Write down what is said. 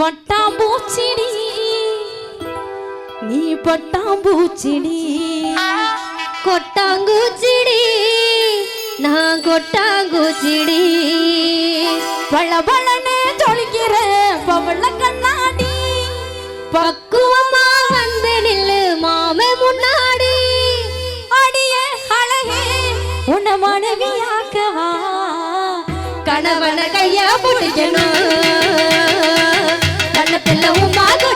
பட்டாம்பூச்சிடி. நீ பட்டாம்பூச்சிடி. கொட்டாங்குச்சிடி. நான் கொட்டாங்குச்சிடி. பழ பழனே ஜொலிக்கிற பவள கண்ணாடி. பக்குவமா வந்து நில்லு மாமே முன்னாடி. அடியே அழகே உன மனைவியாக்கவா. கணவன கையா பிடிக்கணும். తెల్లవు మాతో